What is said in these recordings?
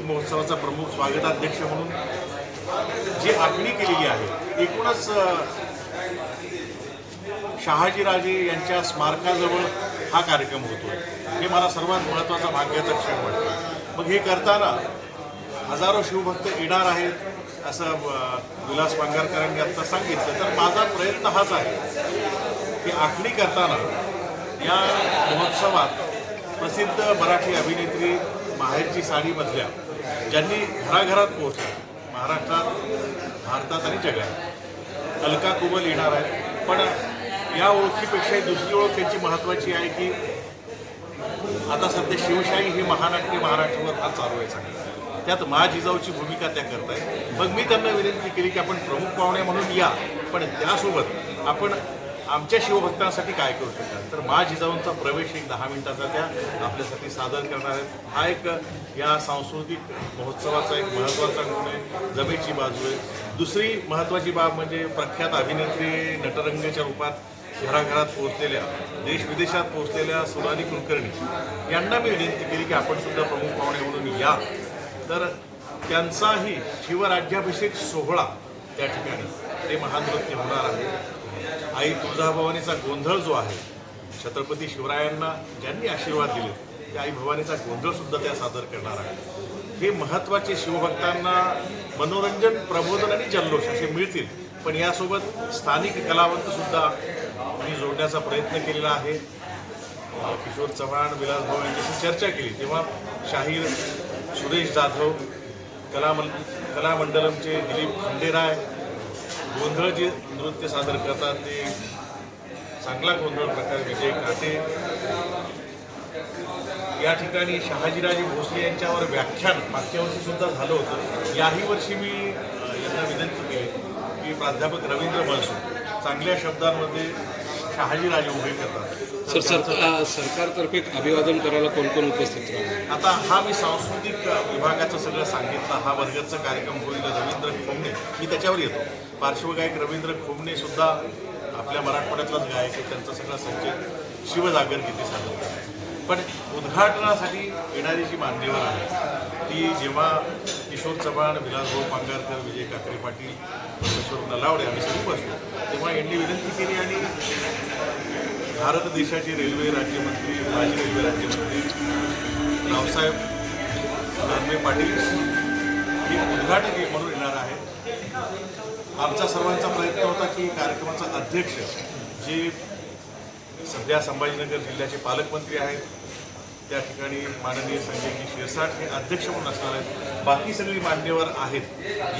सांस्कृतिक महोत्सवाचा प्रमुख स्वागताध्यक्ष म्हणून जी आखणी केलेली आहे एकूणच शहाजीराजे यांच्या स्मारकाजवळ हा कार्यक्रम होतो. हे मला सर्वात महत्त्वाचा भाग्याचा क्षण वाटतो. मग हे करताना हजारो शिवभक्त येणार आहेत असं विलास पांगारकरांनी आत्ता सांगितलं. तर माझा प्रयत्न हाच आहे की आखणी करताना या महोत्सवात प्रसिद्ध मराठी अभिनेत्री माहेरची साडीमधल्या ज्यांनी घराघरात पोहोचल्या महाराष्ट्रात भारतात आणि जगात. अलका कुबल येणार आहेत. पण या ओळखीपेक्षाही दुसरी ओळख त्यांची महत्त्वाची आहे की आता सध्या शिवशाही ही महानाट्य महाराष्ट्रावर हा चालू आहे. चांगली त्यात महाजिजाऊची भूमिका त्या करत आहेत मग मी त्यांना विनंती केली की आपण प्रमुख पाहुणे म्हणून या. पण त्यासोबत आपण आमच्या शिवभक्तांसाठी काय करू शकतात? तर मा जिजाऊंचा प्रवेश एक दहा मिनिटाचा त्या आपल्यासाठी सादर करणार आहेत. हा एक या सांस्कृतिक महोत्सवाचा एक महत्त्वाचा गुण आहे. जमेची बाजू आहे. दुसरी महत्त्वाची बाब म्हणजे प्रख्यात अभिनेत्री नटरंगाच्या रूपात घराघरात पोहोचलेल्या देश विदेशात पोहोचलेल्या सोनाली कुलकर्णी. यांना मी विनंती केली की आपण सुद्धा प्रमुख पाहुणे म्हणून या. तर त्यांचाही शिवराज्याभिषेक सोहळा त्या ठिकाणी. ते महान नृत्य होणार आहे. आई तुळजाभवानीचा गोंधळ जो आहे छत्रपती शिवरायांना ज्यांनी आशीर्वाद दिले ते आई भवानीचा गोंधळ सुद्धा त्या सादर करणार आहे हे महत्त्वाचे शिवभक्तांना मनोरंजन प्रबोधन आणि जल्लोष असे मिळतील. पण यासोबत स्थानिक कलावंत सुद्धा मी जोडण्याचा प्रयत्न केलेला आहे. किशोर चव्हाण विलास भाऊ यांच्याशी चर्चा केली. तेव्हा शाहीर सुरेश जाधव कला कलामंडलमचे दिलीप खंडेराय गोंधळ जे नृत्य सादर करतात ते चांगला गोंधळ प्रकार विजय काटे या ठिकाणी शहाजीराजे भोसले यांच्यावर व्याख्यान मागच्या वर्षी सुद्धा झालं होतं. याही वर्षी मी यांना विनंती केली की प्राध्यापक रवींद्र बनसो चांगल्या शब्दांमध्ये शहाजीराजे उभे करतात. सर सर सरकारतर्फे अभिवादन करायला कोण कोण उपस्थित राहणार? आता हा मी सांस्कृतिक विभागाचं सगळं सांगितलं हा वर्गाचा कार्यक्रम होईल रवींद्र खोमणे मी त्याच्यावर येतो. पार्श्वगायक रवींद्र खोमणे सुद्धा आपल्या मराठवाड्यातलाच गायक आहे त्यांचा सगळा संचय शिवजागर गीते सादर पण उद्घाटनासाठी येणारी जी मान्यवर आहे ती जेव्हा किशोर चव्हाण विलासभाऊ पांगारकर विजय काकडे पाटील प्रोफेसर नलावडे आम्ही सगळी बसलो तेव्हा यांनी विनंती केली आणि भारत देशाचे रेल्वे राज्यमंत्री माजी रेल्वे राज्यमंत्री रावसाहेब दानवे पाटील हे उद्घाटक म्हणून येणार आहे आमचा सर्वांचा प्रयत्न होता की कार्यक्रमाचा अध्यक्ष जे सध्या संभाजीनगर जिल्ह्याचे पालकमंत्री आहेत त्या ठिकाणी माननीय संजयजी शिरसाट हे अध्यक्ष म्हणून असणार आहेत. बाकी सगळी मान्यवर आहेत.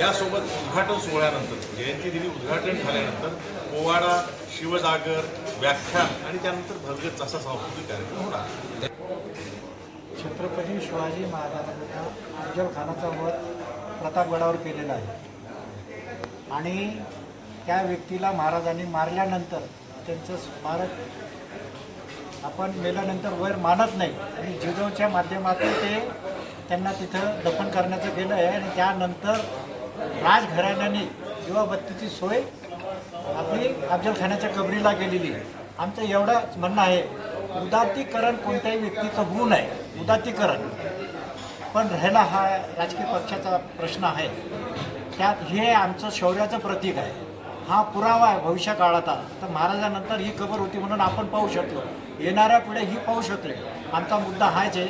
यासोबत उद्घाटन सोहळ्यानंतर जयंती दिनी उद्घाटन झाल्यानंतर पोवाडा शिवजागर व्याख्यान आणि त्यानंतर भरगत असा सांस्कृतिक कार्यक्रम होणार. छत्रपती शिवाजी महाराजांना अफजल खानाचा वध प्रतापगडावर केलेला आहे. आणि त्या व्यक्तीला महाराजांनी मारल्यानंतर त्यांचं स्मारक आपण मेल्यानंतर वर मानत नाही. आणि जिजाऊच्या माध्यमातून ते त्यांना तिथं दफन करण्याचं गेलं आहे. आणि त्यानंतर राजघराण्याने दिवाबत्तीची सोय आपली अफजल खानाच्या कबरीला गेलेली आमचं एवढंच म्हणणं आहे उदात्तीकरण कोणत्याही व्यक्तीचं होऊ नये. उदात्तीकरण पण राहिला हा राजकीय पक्षाचा प्रश्न आहे. त्यात हे आमचं शौर्याचं प्रतीक आहे. हा पुरावा आहे भविष्यकाळाचा तर महाराजानंतर ही खबर होती म्हणून आपण पाहू शकलो. येणाऱ्या पिढ्या ही पाहू शकले. आमचा मुद्दा हाच आहे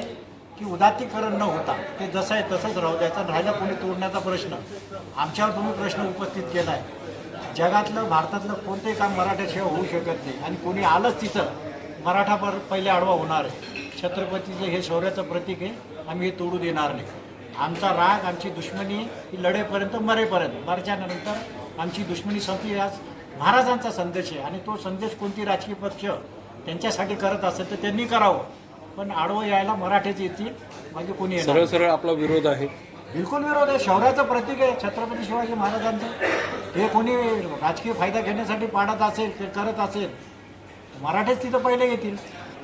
की उदात्तीकरण न होता ते जसं आहे तसंच राहू द्यायचं आणि राहिलं कोणी तोडण्याचा प्रश्न. आमच्यावर तुम्ही प्रश्न उपस्थित केला आहे जगातलं भारतातलं कोणतेही काम मराठ्याशिवाय होऊ शकत नाही आणि कोणी आलंच तिथं मराठा पर पहिले आडवा होणार आहे. छत्रपतीचं हे शौर्याचं प्रतीक आहे आम्ही हे तोडू देणार नाही. आमचा राग आमची दुश्मनी ही लढेपर्यंत मरेपर्यंत मरच्यानंतर आमची दुश्मनी संपली आज महाराजांचा संदेश आहे आणि तो संदेश कोणती राजकीय पक्ष त्यांच्यासाठी करत असेल तर त्यांनी करावं. पण आडवं यायला मराठीच येतील बाकी कोणी सरळ. सरळ आपला विरोध आहे. बिलकुल विरोध आहे. शौर्याचं प्रतीक आहे छत्रपती शिवाजी महाराजांचं. हे कोणी राजकीय फायदा घेण्यासाठी पाडत असेल ते करत असेल मराठीच तिथं पहिले येतील.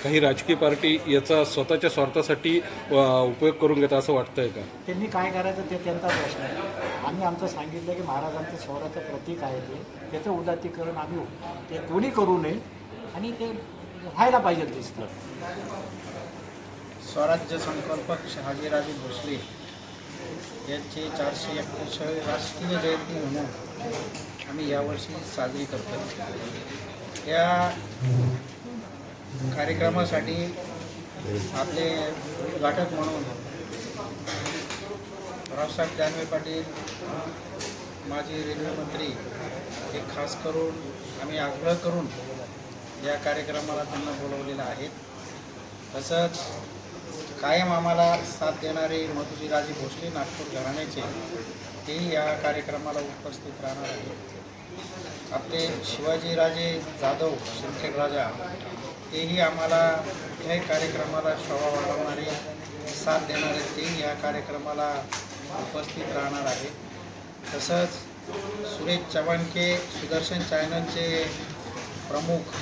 काही राजकीय पार्टी याचा स्वतःच्या स्वार्थासाठी उपयोग करून घेतात असं वाटतंय का? त्यांनी काय करायचं ते त्यांचा प्रश्न आहे. आम्ही आमचं सांगितलं की महाराजांचं शौर्याचं प्रतीक आहे ते. त्याचं उदातीकरण आम्ही ते कोणी करू नये आणि ते व्हायला पाहिजे दिसतं. स्वराज्य संकल्पक शहाजीराजे भोसले यांचे चारशे एकोणीसावी राष्ट्रीय जयंती म्हणून आम्ही यावर्षी साजरी करतो या कार्यक्रमासाठी आपले घटक म्हणून रावसाहेब दानवे पाटील माजी रेल्वे मंत्री हे खास करून आम्ही आग्रह करून या कार्यक्रमाला त्यांना बोलवलेलं आहे. तसंच कायम आम्हाला साथ देणारे मधुजीराजे भोसले नागपूर घराण्याचे तेही या कार्यक्रमाला उपस्थित राहणार आहेत. आपले शिवाजीराजे जाधव सिंदखेड राजा तेही आम्हाला कुठल्याही कार्यक्रमाला शोभा वाढवणारे साथ देणारे तेही या कार्यक्रमाला उपस्थित राहणार आहे. तसंच सुरेश चव्हाणके सुदर्शन चॅनलचे प्रमुख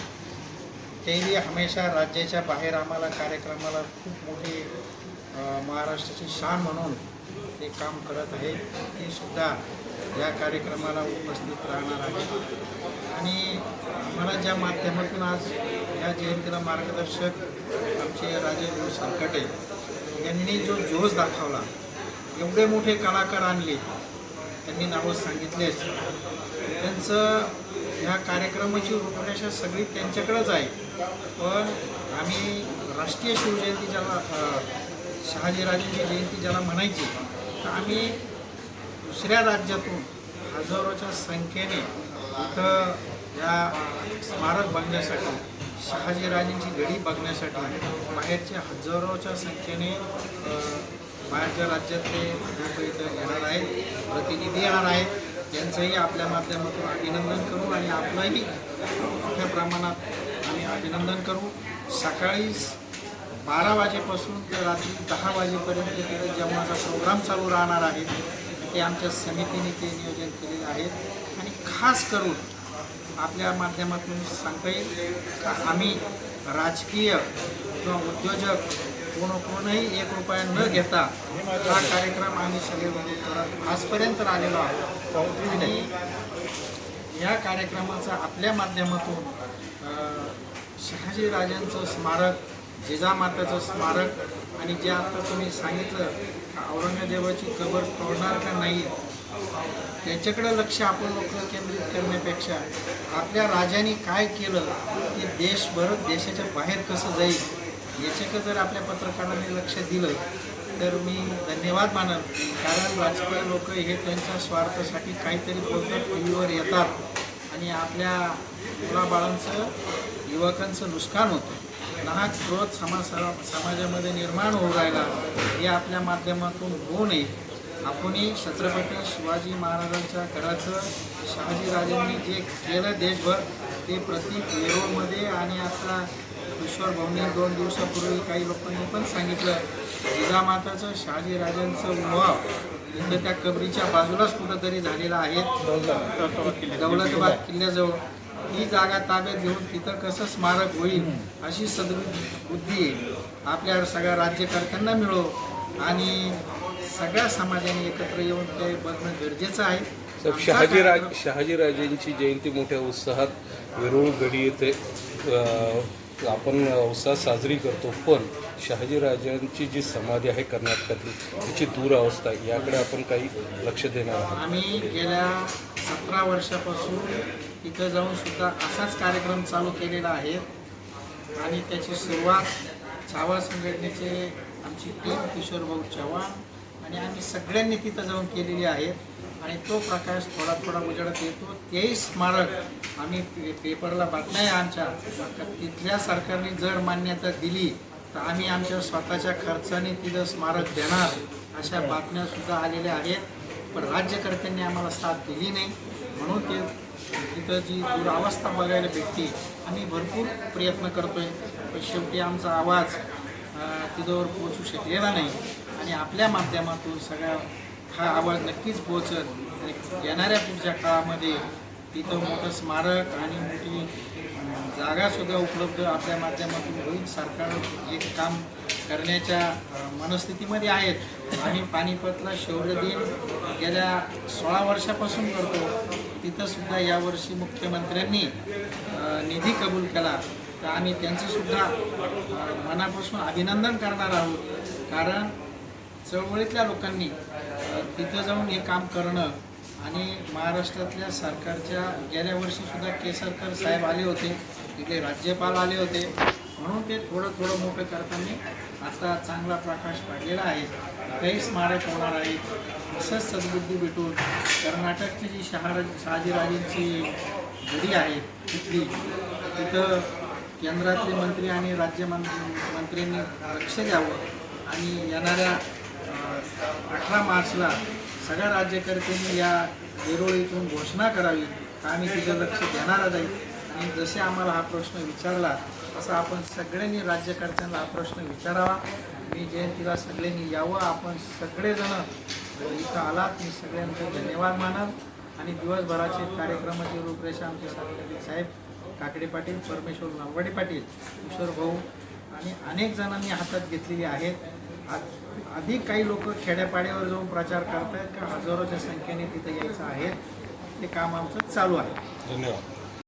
तेही हमेशा राज्याच्या बाहेर आम्हाला कार्यक्रमाला खूप मोठी महाराष्ट्राची शान म्हणून ते काम करत आहे. ते सुद्धा या कार्यक्रमाला उपस्थित राहणार आहे. आणि आम्हाला ज्या माध्यमातून आज या जयंतीला मार्गदर्शक आमचे राजेंद्र सरकटे यांनी जो जोश दाखवला एवढे मोठे कलाकार आणले त्यांनी नावं सांगितलेच. त्यांचं ह्या कार्यक्रमाची रूपरेषा सगळी त्यांच्याकडंच आहे. पण आम्ही राष्ट्रीय शिवजयंती ज्याला शहाजीराजेंची जयंती ज्याला म्हणायची तर आम्ही दुसऱ्या राज्यातून हजारोच्या संख्येने इथं या स्मारक बघण्यासाठी शहाजीराजेंची गडी बघण्यासाठी बाहेरच्या हजारोच्या संख्येने बाहेरच्या राज्यातले लोक इथं येणार आहेत प्रतिनिधी येणार आहेत. त्यांचंही आपल्या माध्यमातून अभिनंदन करू आणि आपलंही मोठ्या प्रमाणात आम्ही अभिनंदन करू. सकाळी बारा वाजेपासून ते रात्री दहा वाजेपर्यंत तिथे जेवणाचा प्रोग्राम चालू राहणार आहे. ते आमच्या समितीने ते नियोजन केलेलं आहे. आणि खास करून आपल्या माध्यमातून सांगता येईल का आम्ही राजकीय किंवा उद्योजक कोण कोणही एक रुपया न घेता हा कार्यक्रम आम्ही सगळे आजपर्यंत आलेलो आहोत. आणि या कार्यक्रमाचा आपल्या माध्यमातून शहाजीराजांचं शहाजी राजांचं स्मारक जिजामाताचं स्मारक आणि जे आता तुम्ही सांगितलं औरंगजेबाची कबर तोडणार का नाही त्याच्याकडे लक्ष आपण लोक केंद्रित करण्यापेक्षा आपल्या राजाने काय केलं ते देशभर देशाच्या बाहेर कसं जाईल याच्याकडे जर आपल्या पत्रकारांनी लक्ष दिलं तर मी धन्यवाद मानल कारण राजकीय लोक हे त्यांच्या स्वार्थासाठी काहीतरी बोलतात टी व्हीवर येतात. आणि आपल्या मुलाबाळांचं युवकांचं नुकसान होतं. नाहक क्रोध समाज समाजामध्ये निर्माण होऊ राहिला हे आपल्या माध्यमातून होऊ नये. आपणही छत्रपती शिवाजी महाराजांच्या घराचं शहाजीराजांनी जे केलं देशभर ते प्रत्येक वेरूळमध्ये आणि आता ईश्वर भाऊनी दोन दिवसापूर्वी काही लोकांनी पण सांगितलं जिजामाताचं शहाजीराजांचं उभाव इथं त्या कबरीच्या बाजूलाच कुठंतरी झालेला आहे. दौलताबाद किल्ल्याजवळ. ही जागा ताब्यात घेऊन तिथं कसं स्मारक होईल अशी सद्बुद्धी आपल्या सगळ्या राज्यकर्त्यांना मिळो आणि सगळ्या समाजाने एकत्र येऊन ते बघणं गरजेचं आहे. शहाजीराज शहाजीराजेंची जयंती मोठ्या उत्साहात वेरूळ गडी येथे आपण उत्साह साजरी करतो पण शहाजीराजांची जी समाधी आहे कर्नाटकातली त्याची अवस्था आहे. याकडे आपण काही लक्ष देणार आहोत आम्ही गेल्या सतरा वर्षापासून तिथं जाऊन सुद्धा असाच कार्यक्रम चालू केलेला आहे आणि त्याची सुरुवात छावा संघटनेचे आमची टीम किशोरभाऊ चव्हाण आणि आम्ही सगळ्यांनी तिथं जाऊन केलेली आहे. आणि तो प्रकाश थोडा थोडा उजेडात येतो. तेही स्मारक आम्ही पे पेपरला बातम्या आहे आमच्या. तिथल्या सरकारने जर मान्यता दिली तर आम्ही आमच्या स्वतःच्या खर्चाने तिथं स्मारक देणार अशा बातम्या सुद्धा आलेल्या आहेत. पण राज्यकर्त्यांनी आम्हाला साथ दिली नाही. म्हणून ते तिथं जी दुरावस्था बघायला भेटते आम्ही भरपूर प्रयत्न करतोय. पण शेवटी आमचा आवाज तिथंवर पोचू शकलेला नाही. आणि आपल्या माध्यमातून सगळ्या हा आवाज नक्कीच पोहोचत येणाऱ्या पुढच्या काळामध्ये तिथं मोठं स्मारक आणि मोठी जागासुद्धा उपलब्ध आपल्या माध्यमातून होईल सरकार एक काम करण्याच्या मनस्थितीमध्ये आहेत. आणि पानिपतला शौर्य दिन गेल्या सोळा वर्षापासून करतो. तिथंसुद्धा यावर्षी मुख्यमंत्र्यांनी निधी कबूल केला. तर आम्ही त्यांचंसुद्धा मनापासून अभिनंदन करणार आहोत. कारण चळवळीतल्या लोकांनी तिथं जाऊन हे काम करणं आणि महाराष्ट्रातल्या सरकारच्या गेल्या वर्षीसुद्धा केसरकर साहेब आले होते तिथे राज्यपाल आले होते. म्हणून ते थोडं थोडं मोठं करताना आता चांगला प्रकाश पडलेला आहे. काही स्मारक होणार आहेत असंच सद्बुद्धी भेटून कर्नाटकची जी शहारा शहाजीराजेंची घडी आहे तिथली तिथं केंद्रातले मंत्री आणि राज्य मंत्र्यांनी लक्ष द्यावं आणि येणाऱ्या अठरा मार्चला सगळ्या राज्यकर्त्यांनी या वेरोळीतून घोषणा करावी आम्ही तिथं लक्ष देणारच आहे आणि जसे आम्हाला हा प्रश्न विचारला तसा आपण सगळ्यांनी राज्यकर्त्यांना हा प्रश्न विचारावा. मी जयंतीला सगळ्यांनी यावं. आपण सगळेजण इथं आलात. मी सगळ्यांचे धन्यवाद मानल. आणि दिवसभराचे कार्यक्रमाची रूपरेषा आमचे सांगितले साहेब काकडे पाटील परमेश्वर नावडे पाटील किशोर भाऊ आणि अनेक जणांनी हातात घेतलेली आहेत. आज अधिक काही लोक खेड्यापाड्यावर जाऊन प्रचार करतायत का हजारोच्या संख्येने तिथे यायचं आहे ते काम आमचं चालू आहे. धन्यवाद.